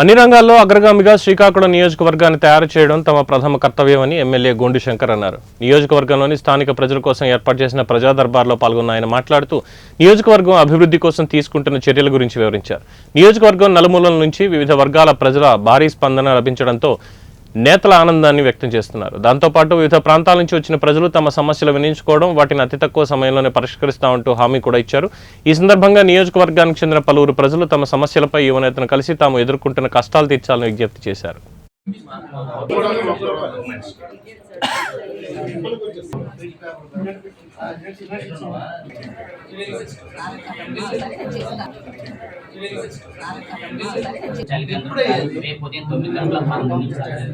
అన్ని రంగాల్లో అగ్రగామిగా శ్రీకాకుళం నియోజకవర్గాన్ని తయారు చేయడం తమ ప్రథమ కర్తవ్యమని ఎమ్మెల్యే గోండు శంకర్ అన్నారు. నియోజకవర్గంలోని స్థానిక ప్రజల కోసం ఏర్పాటు చేసిన ప్రజా దర్బార్లో పాల్గొన్న ఆయన మాట్లాడుతూ నియోజకవర్గం అభివృద్ధి కోసం తీసుకుంటున్న చర్యల గురించి వివరించారు. నియోజకవర్గం నలుమూలల నుంచి వివిధ వర్గాల ప్రజల భారీ స్పందన లభించడంతో నేతల ఆనందాన్ని వ్యక్తం చేస్తున్నారు. దాంతోపాటు వివిధ ప్రాంతాల నుంచి వచ్చిన ప్రజలు తమ సమస్యలు వినియోగించుకోవడం వాటిని అతి తక్కువ సమయంలోనే పరిష్కరిస్తామంటూ హామీ కూడా ఇచ్చారు. ఈ సందర్భంగా నియోజకవర్గానికి చెందిన పలువురు ప్రజలు తమ సమస్యలపై యువనేతను కలిసి తాము ఎదుర్కొంటున్న కష్టాలు తీర్చాలని విజ్ఞప్తి చేశారు. రేపు ఉదయం తొమ్మిది గంటల ప్రారంభించాలి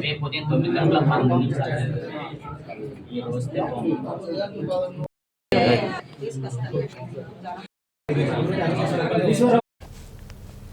రేపు ఉదయం తొమ్మిది గంటల తీసుకొస్తాను.